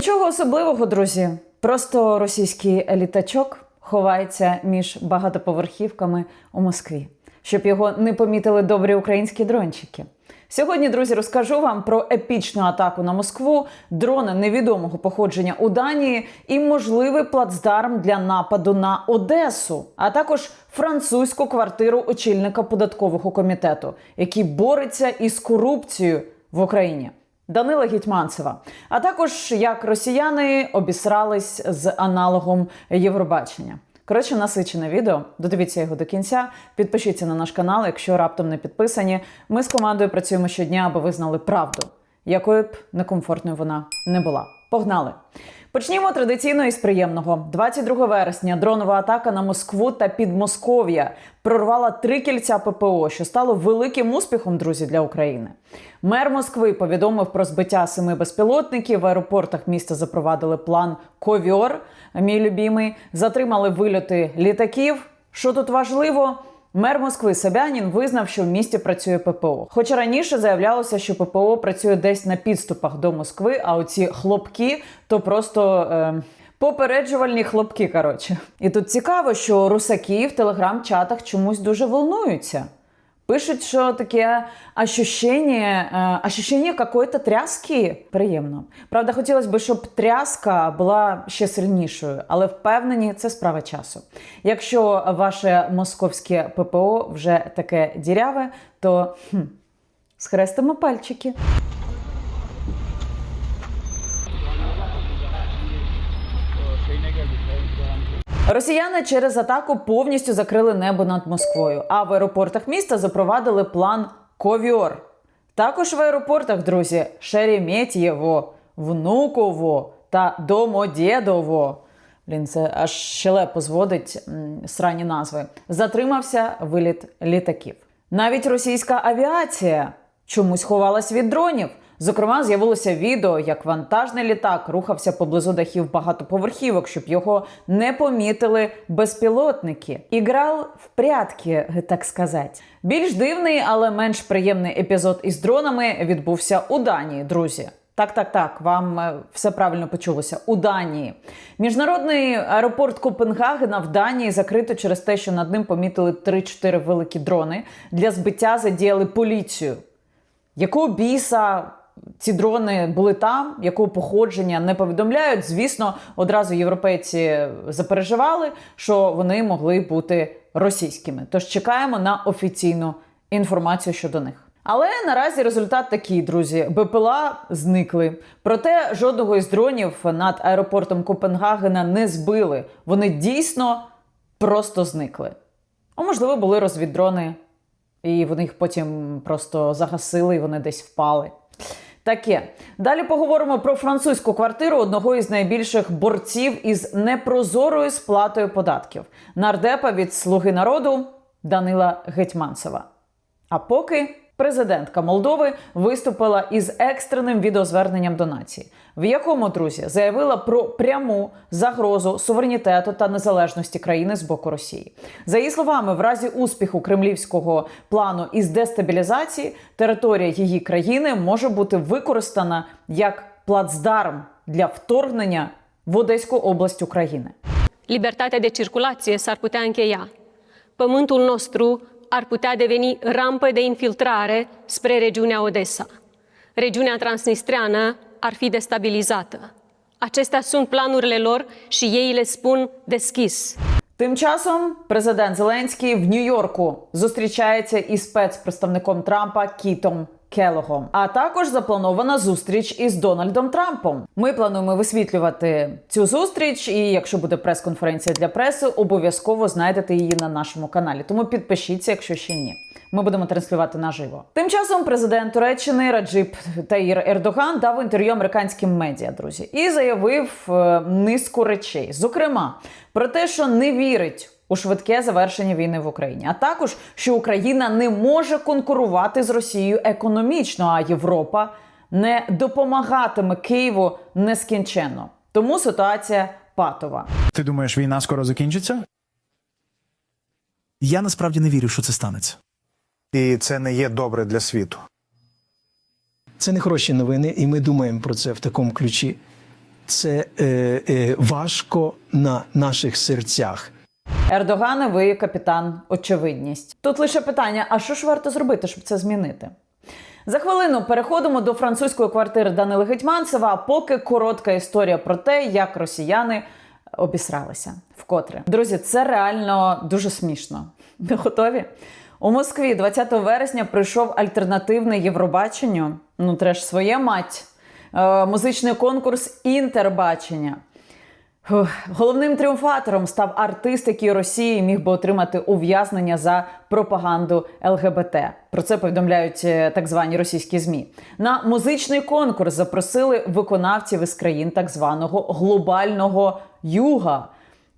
Нічого особливого, друзі. Просто російський літачок ховається між багатоповерхівками у Москві, щоб його не помітили добрі українські дрончики. Сьогодні, друзі, розкажу вам про епічну атаку на Москву, дрони невідомого походження у Данії і можливий плацдарм для нападу на Одесу, а також французьку квартиру очільника податкового комітету, який бореться із корупцією в Україні. Данила Гетьманцева, а також як росіяни обісрались з аналогом Євробачення. Коротше, насичене відео. Додивіться його до кінця. Підпишіться на наш канал, якщо раптом не підписані. Ми з командою працюємо щодня, аби ви знали правду, якою б некомфортною вона не була. Погнали! Почнімо традиційно із приємного. 22 вересня дронова атака на Москву та Підмосков'я прорвала три кільця ППО, що стало великим успіхом, друзі, для України. Мер Москви повідомив про збиття семи безпілотників. В аеропортах міста запровадили план Ковьор, мій любімий, затримали вильоти літаків. Що тут важливо? Мер Москви Собянін визнав, що в місті працює ППО. Хоча раніше заявлялося, що ППО працює десь на підступах до Москви, а оці хлопки то просто. Е... Попереджувальні хлопки, коротше. І тут цікаво, що русаки в телеграм-чатах чомусь дуже волнуються. Пишуть, що таке ощущення, е, ощущення какої-то тряски приємно. Правда, хотілося б, щоб тряска була ще сильнішою, але впевнені, це справа часу. Якщо ваше московське ППО вже таке діряве, то хм, схрестимо пальчики. Росіяни через атаку повністю закрили небо над Москвою, а в аеропортах міста запровадили план Ковьор. Також в аеропортах, друзі, Шереметьєво, Внуково та Домодєдово. Блін, це аж щелепо зводить срані назви. Затримався виліт літаків. Навіть російська авіація чомусь ховалась від дронів. Зокрема, з'явилося відео, як вантажний літак рухався поблизу дахів багатоповерхівок, щоб його не помітили безпілотники. Іграв в прятки, так сказати. Більш дивний, але менш приємний епізод із дронами відбувся у Данії, друзі. Так, так, так, вам е, все правильно почулося. У Данії міжнародний аеропорт Копенгагена в Данії закрито через те, що над ним помітили 3-4 великі дрони. Для збиття задіяли поліцію. Якого біса ці дрони були там, якого походження не повідомляють. Звісно, одразу європейці запереживали, що вони могли бути російськими. Тож чекаємо на офіційну інформацію щодо них. Але наразі результат такий, друзі: БПЛА зникли. Проте жодного із дронів над аеропортом Копенгагена не збили. Вони дійсно просто зникли. А можливо, були розвіддрони, і вони їх потім просто загасили, і вони десь впали. Таке. Далі поговоримо про французьку квартиру одного із найбільших борців із непрозорою сплатою податків нардепа від Слуги народу Данила Гетьманцева. А поки президентка Молдови виступила із екстреним відеозверненням до нації, в якому друзі заявила про пряму загрозу суверенітету та незалежності країни з боку Росії. За її словами, в разі успіху кремлівського плану із дестабілізації територія її країни може бути використана як плацдарм для вторгнення в Одеську область України. Libertatea de circulație s-ar putea încheia. Nostru ar putea deveni rampă de infiltrare spre regiunea Odessa. Regiunea transnistreană ar fi destabilizată. Acestea sunt planurile lor și ei le spun deschis. Тим часом президент Зеленський в Нью-Йорку зустрічається із спецпредставником Трампа Кітом Келогом. А також запланована зустріч із Дональдом Трампом. Ми плануємо висвітлювати цю зустріч, і якщо буде прес-конференція для преси, обов'язково знайдете її на нашому каналі. Тому підпишіться, якщо ще ні. Ми будемо транслювати наживо. Тим часом президент Туреччини Раджип Таїр Ердоган дав інтерв'ю американським медіа, друзі, і заявив е, низку речей, зокрема про те, що не вірить у швидке завершення війни в Україні, а також що Україна не може конкурувати з Росією економічно, а Європа не допомагатиме Києву нескінченно. Тому ситуація патова. Ти думаєш, війна скоро закінчиться? Я насправді не вірю, що це станеться. І це не є добре для світу. Це не хороші новини, і ми думаємо про це в такому ключі. це е, е, важко на наших серцях. Ердогане, ви капітан очевидність. Тут лише питання: а що ж варто зробити, щоб це змінити? За хвилину переходимо до французької квартири Данили Гетьманцева. Поки коротка історія про те, як росіяни обісралися вкотре. Друзі, це реально дуже смішно. Ви готові? У Москві 20 вересня прийшов альтернативний Євробаченню. Ну, треш своє мать. Е, музичний конкурс Інтербачення. Головним тріумфатором став артист, який Росії міг би отримати ув'язнення за пропаганду ЛГБТ. Про це повідомляють е, так звані російські змі. На музичний конкурс запросили виконавців із країн так званого глобального юга.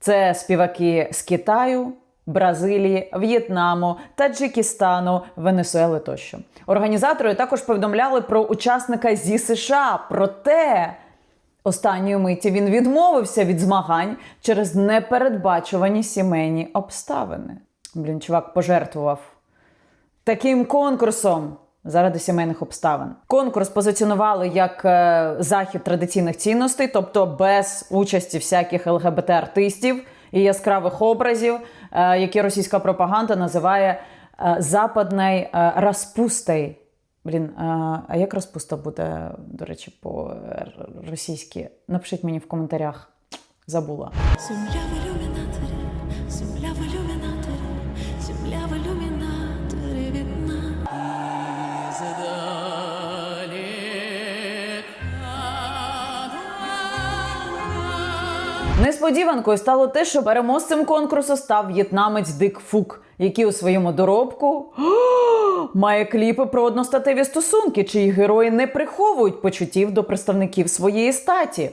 Це співаки з Китаю, Бразилії, В'єтнаму, Таджикистану, Венесуели тощо. Організатори також повідомляли про учасника зі США. Проте Останньої миті він відмовився від змагань через непередбачувані сімейні обставини. Блін, чувак пожертвував таким конкурсом заради сімейних обставин. Конкурс позиціонували як е, захід традиційних цінностей, тобто без участі всяких ЛГБТ-артистів і яскравих образів, е, які російська пропаганда називає е, западною розпустою. Блін, а, а як розпуста буде, до речі, по-російськи? Напишіть мені в коментарях. Забула. Земля в ілюмінаторі, земля в ілюмінаторі, земля в ілюмінаторі видна. Несподіванкою стало те, що переможцем конкурсу став в'єтнамець Дик Фук, який у своєму доробку має кліпи про одностатеві стосунки, чиї герої не приховують почуттів до представників своєї статі.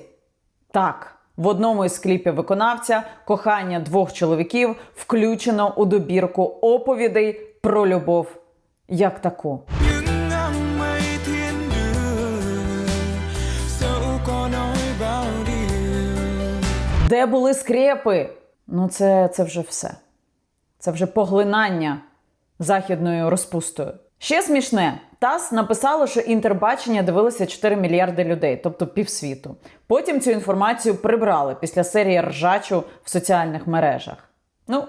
Так, в одному із кліпів виконавця кохання двох чоловіків включено у добірку оповідей про любов як таку. Де були скрепи? Ну, це, це вже все. Це вже поглинання західною розпустою. Ще смішне. ТАСС написало, що інтербачення дивилися 4 мільярди людей, тобто півсвіту. Потім цю інформацію прибрали після серії ржачу в соціальних мережах. Ну,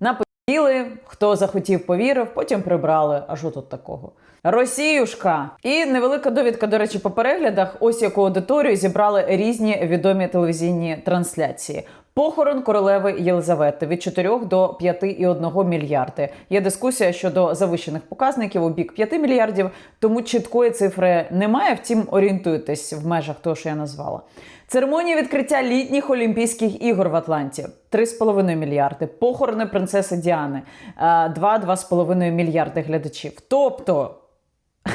наподіли, хто захотів, повірив, потім прибрали. А що тут такого? Росіюшка! І невелика довідка, до речі, по переглядах. Ось яку аудиторію зібрали різні відомі телевізійні трансляції. Похорон королеви Єлизавети від 4 до 5,1 мільярди. Є дискусія щодо завищених показників у бік 5 мільярдів, тому чіткої цифри немає. Втім, орієнтуйтесь в межах того, що я назвала. Церемонія відкриття літніх Олімпійських ігор в Атланті 3,5 мільярди. Похорони принцеси Діани е, 2-2,5 мільярди глядачів. Тобто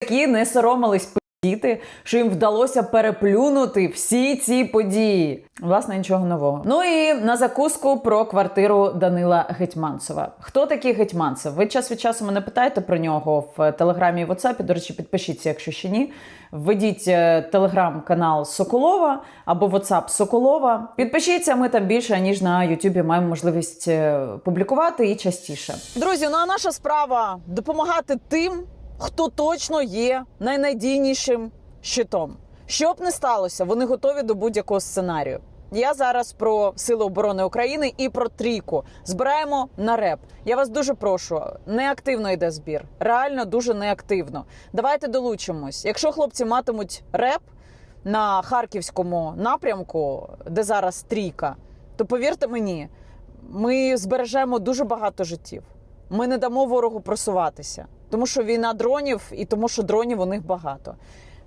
які не соромились подіти, що їм вдалося переплюнути всі ці події. Власне, нічого нового. Ну і на закуску про квартиру Данила Гетьманцева. Хто такий Гетьманцев? Ви час від часу мене питаєте про нього в телеграмі і WhatsApp. До речі, підпишіться, якщо ще ні. Введіть е, телеграм-канал Соколова або WhatsApp Соколова. Підпишіться, ми там більше ніж на Ютубі маємо можливість е, публікувати і частіше. Друзі, ну а наша справа допомагати тим, хто точно є найнадійнішим щитом. Що б не сталося, вони готові до будь-якого сценарію. Я зараз про Сили оборони України і про трійку. Збираємо на реп. Я вас дуже прошу. Неактивно йде збір. Реально дуже неактивно. Давайте долучимось. Якщо хлопці матимуть реп на харківському напрямку, де зараз трійка, то повірте мені, ми збережемо дуже багато життів. Ми не дамо ворогу просуватися, тому що війна дронів і тому, що дронів у них багато.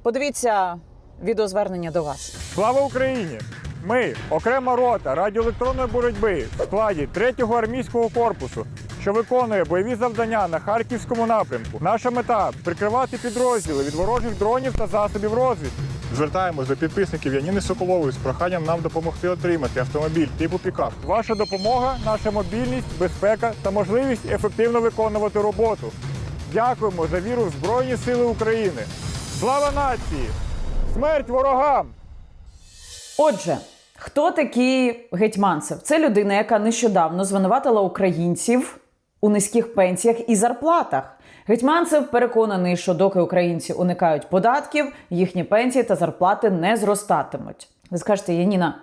Подивіться відеозвернення до вас. Слава Україні! Ми окрема рота радіоелектронної боротьби в складі 3-го армійського корпусу, що виконує бойові завдання на харківському напрямку. Наша мета прикривати підрозділи від ворожих дронів та засобів розвідки. Звертаємось до підписників Яніни Соколової з проханням нам допомогти отримати автомобіль типу пікап. Ваша допомога, наша мобільність, безпека та можливість ефективно виконувати роботу. Дякуємо за віру в Збройні Сили України. Слава нації! Смерть ворогам! Отже, хто такий гетьманцев? Це людина, яка нещодавно звинуватила українців у низьких пенсіях і зарплатах. Гетьманцев переконаний, що доки українці уникають податків, їхні пенсії та зарплати не зростатимуть. Ви скажете, Яніна,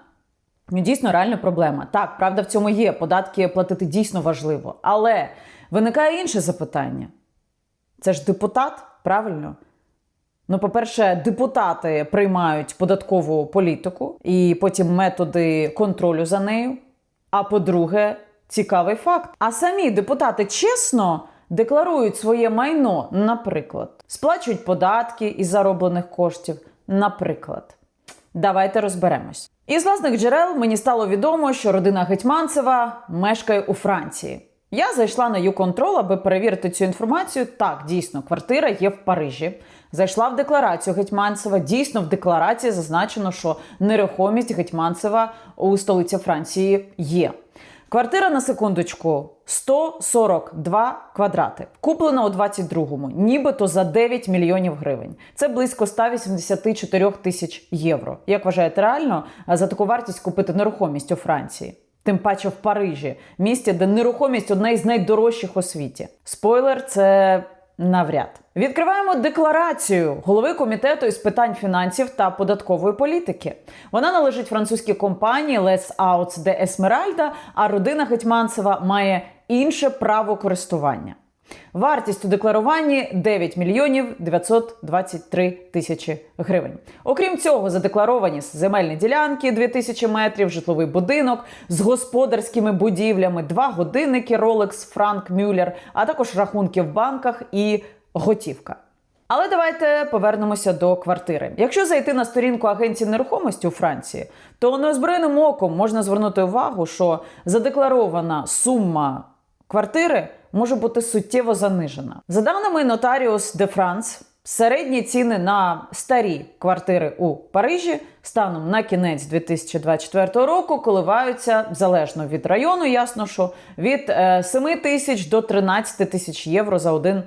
Ну, дійсно реальна проблема. Так, правда, в цьому є. Податки платити дійсно важливо. Але виникає інше запитання: це ж депутат, правильно? Ну, по-перше, депутати приймають податкову політику і потім методи контролю за нею. А по-друге, цікавий факт. А самі депутати чесно декларують своє майно, наприклад, сплачують податки із зароблених коштів, наприклад. Давайте розберемось. Із власних джерел мені стало відомо, що родина Гетьманцева мешкає у Франції. Я зайшла на YouControl, аби перевірити цю інформацію. Так, дійсно, квартира є в Парижі. Зайшла в декларацію Гетьманцева. Дійсно, в декларації зазначено, що нерухомість Гетьманцева у столиці Франції є. Квартира на секундочку 142 квадрати. Куплена у 22-му, нібито за 9 мільйонів гривень. Це близько 184 тисяч євро. Як вважаєте реально за таку вартість купити нерухомість у Франції? Тим паче в Парижі, місті, де нерухомість одна із найдорожчих у світі. Спойлер, це навряд. Відкриваємо декларацію голови комітету із питань фінансів та податкової політики. Вона належить французькій компанії Les Outs de Esmeralda, а родина Гетьманцева має інше право користування. Вартість у декларуванні 9 мільйонів 923 тисячі гривень. Окрім цього, задекларовані земельні ділянки 2000 метрів, житловий будинок з господарськими будівлями, два годинники Rolex Frank Muller, а також рахунки в банках і готівка. Але давайте повернемося до квартири. Якщо зайти на сторінку агенції нерухомості у Франції, то неозброєним оком можна звернути увагу, що задекларована сума квартири може бути суттєво занижена. За даними Notarius de France, середні ціни на старі квартири у Парижі станом на кінець 2024 року коливаються залежно від району, ясно, що від е, 7 тисяч до 13 тисяч євро за один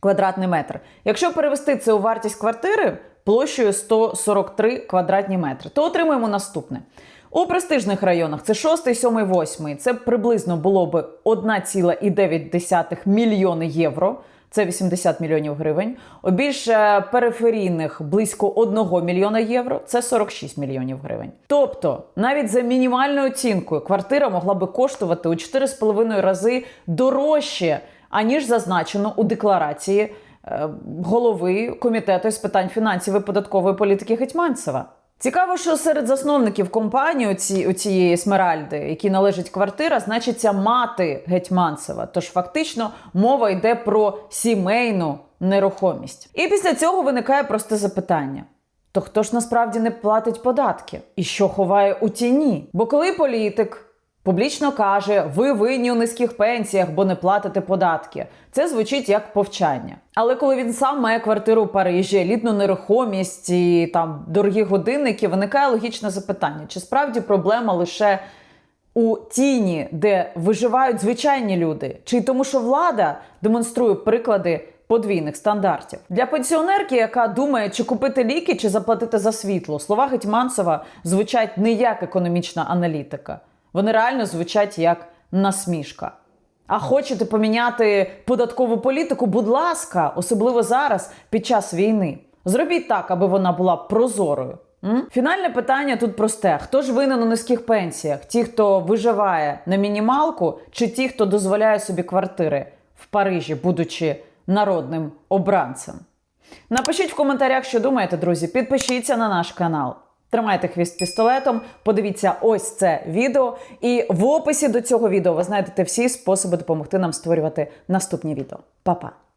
квадратний метр. Якщо перевести це у вартість квартири площею 143 квадратні метри, то отримуємо наступне. У престижних районах це 6, 7, 8. Це приблизно було би 1,9 мільйони євро. Це 80 мільйонів гривень. У більш е, периферійних близько 1 мільйона євро. Це 46 мільйонів гривень. Тобто, навіть за мінімальною оцінкою квартира могла би коштувати у 4,5 рази дорожче, аніж зазначено у декларації е, голови комітету з питань фінансів і податкової політики Гетьманцева. Цікаво, що серед засновників компанії оці, цієї Смеральди, які належить квартира, значиться мати Гетьманцева. Тож фактично мова йде про сімейну нерухомість. І після цього виникає просте запитання: то хто ж насправді не платить податки? І що ховає у тіні? Бо коли політик публічно каже, ви винні у низьких пенсіях, бо не платите податки. Це звучить як повчання. Але коли він сам має квартиру у Парижі, елітну нерухомість і там дорогі годинники, виникає логічне запитання: чи справді проблема лише у тіні, де виживають звичайні люди, чи тому, що влада демонструє приклади подвійних стандартів для пенсіонерки, яка думає, чи купити ліки, чи заплатити за світло. Слова Гетьманцева звучать не як економічна аналітика. Вони реально звучать як насмішка. А хочете поміняти податкову політику? Будь ласка, особливо зараз, під час війни. Зробіть так, аби вона була прозорою. Фінальне питання тут просте: хто ж винен у низьких пенсіях? Ті, хто виживає на мінімалку, чи ті, хто дозволяє собі квартири в Парижі, будучи народним обранцем? Напишіть в коментарях, що думаєте, друзі. Підпишіться на наш канал. Тримайте хвіст пістолетом, подивіться ось це відео. І в описі до цього відео ви знайдете всі способи допомогти нам створювати наступні відео. Па-па!